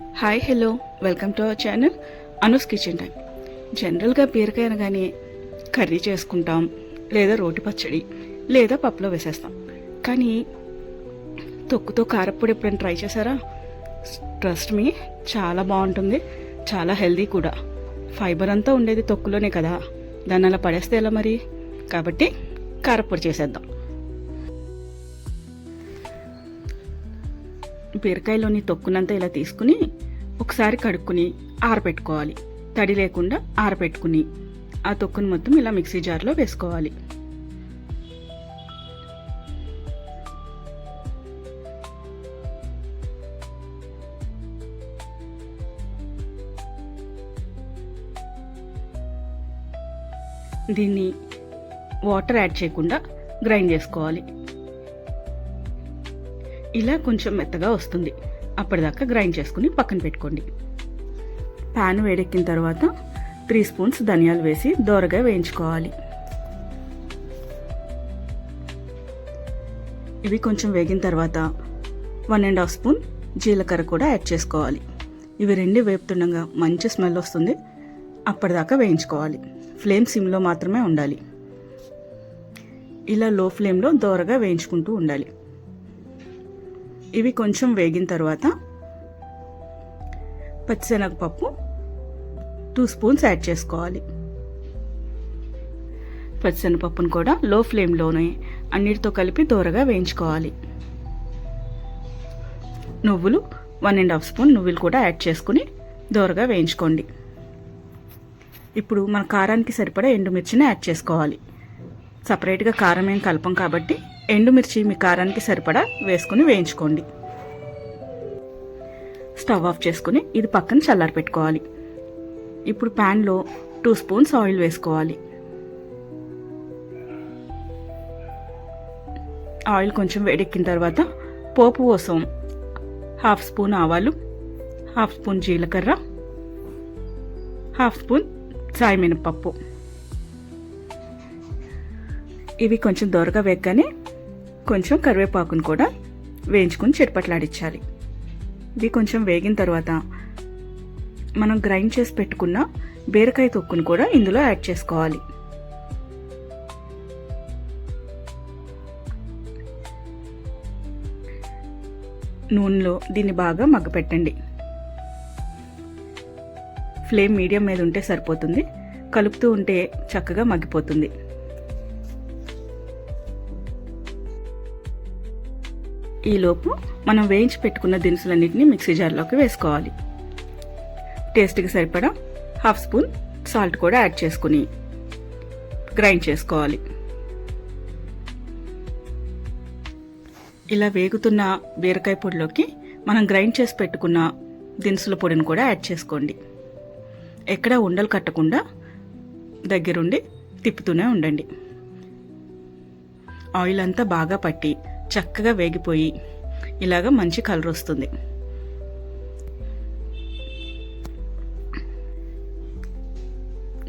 Hi hello welcome to our channel Anu's kitchen time జనరల్గా బీరకాయ అనగానే కర్రీ చేసుకుంటాం లేదా రోటి పచ్చడి లేదా పప్పులో వేసేస్తాం. కానీ తొక్కుతో కారప్పొడి ఎప్పుడైనా ట్రై చేశారా? ట్రస్ట్ మీ చాలా బాగుంటుంది. చాలా హెల్దీ కూడా. ఫైబర్ అంతా ఉండేది తొక్కులోనే కదా. దాన్ని అలా పడేస్తే ఎలా మరి? కాబట్టి కారప్పొడి చేసేద్దాం. బీరకాయలోని తొక్కునంతా ఇలా తీసుకుని ఒకసారి కడుక్కుని ఆరబెట్టుకోవాలి. తడి లేకుండా ఆరబెట్టుకుని ఆ తొక్కును మొత్తం ఇలా మిక్సీ జార్లో వేసుకోవాలి. దీన్ని వాటర్ యాడ్ చేయకుండా గ్రైండ్ చేసుకోవాలి. ఇలా కొంచెం మెత్తగా వస్తుంది. అప్పటిదాకా గ్రైండ్ చేసుకుని పక్కన పెట్టుకోండి. ప్యాన్ వేడెక్కిన తర్వాత త్రీ స్పూన్స్ ధనియాలు వేసి దోరగా వేయించుకోవాలి. ఇవి కొంచెం వేగిన తర్వాత వన్ అండ్ హాఫ్ స్పూన్ జీలకర్ర కూడా యాడ్ చేసుకోవాలి. ఇవి రెండు వేపుతుండగా మంచి స్మెల్ వస్తుంది. అప్పటిదాకా వేయించుకోవాలి. ఫ్లేమ్ సిమ్లో మాత్రమే ఉండాలి. ఇలా లో ఫ్లేమ్లో దోరగా వేయించుకుంటూ ఉండాలి. ఇవి కొంచెం వేగిన తర్వాత పచ్చిశనగపప్పు టూ స్పూన్స్ యాడ్ చేసుకోవాలి. పచ్చిశనగపప్పును కూడా లో ఫ్లేమ్లోనే అన్నిటితో కలిపి దూరగా వేయించుకోవాలి. నువ్వులు వన్ అండ్ హాఫ్ స్పూన్ నువ్వులు కూడా యాడ్ చేసుకుని దూరగా వేయించుకోండి. ఇప్పుడు మన కారానికి సరిపడా ఎండుమిర్చిని యాడ్ చేసుకోవాలి. సపరేట్గా కారం ఏం కలపం కాబట్టి ఎండుమిర్చి మీ కారానికి సరిపడా వేసుకుని వేయించుకోండి. స్టవ్ ఆఫ్ చేసుకుని ఇది పక్కన చల్లారి పెట్టుకోవాలి. ఇప్పుడు ప్యాన్లో టూ స్పూన్స్ ఆయిల్ వేసుకోవాలి. ఆయిల్ కొంచెం వేడెక్కిన తర్వాత పోపు కోసం హాఫ్ స్పూన్ ఆవాలు హాఫ్ స్పూన్ జీలకర్ర హాఫ్ స్పూన్ సాయి మినపప్పు ఇవి కొంచెం దొరగా వేగ్గానే కొంచెం కరివేపాకును కూడా వేయించుకుని చిటపట్లాడించాలి ఇవి కొంచెం వేగిన తర్వాత మనం గ్రైండ్ చేసి పెట్టుకున్న బీరకాయ తొక్కును కూడా ఇందులో యాడ్ చేసుకోవాలి. నూనెలో దీన్ని బాగా మగ్గపెట్టండి. ఫ్లేమ్ మీడియం మీద ఉంటే సరిపోతుంది కలుపుతూ ఉంటే చక్కగా మగ్గిపోతుంది. ఈలోపు మనం వేయించి పెట్టుకున్న దినుసులన్నింటినీ మిక్సీ జార్లోకి వేసుకోవాలి. టేస్ట్కి సరిపడా హాఫ్ స్పూన్ సాల్ట్ కూడా యాడ్ చేసుకుని గ్రైండ్ చేసుకోవాలి. ఇలా వేగుతున్న బీరకాయ పొడిలోకి మనం గ్రైండ్ చేసి పెట్టుకున్న దినుసుల పొడిని కూడా యాడ్ చేసుకోండి. ఎక్కడ ఉండలు కట్టకుండా దగ్గరుండి తిప్పుతూనే ఉండండి. ఆయిల్ అంతా బాగా పట్టి చక్కగా వేగిపోయి ఇలాగ మంచి కలర్ వస్తుంది.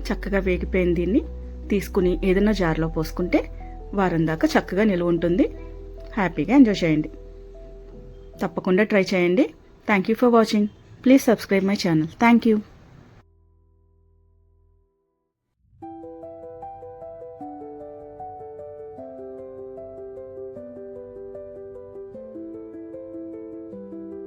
చక్కగా వేగిపోయిన దీన్ని తీసుకుని ఏదైనా జార్లో పోసుకుంటే వారం దాకా చక్కగా నిల్వ ఉంటుంది. హ్యాపీగా ఎంజాయ్ చేయండి. తప్పకుండా ట్రై చేయండి. Thank you for watching please subscribe my channel thank you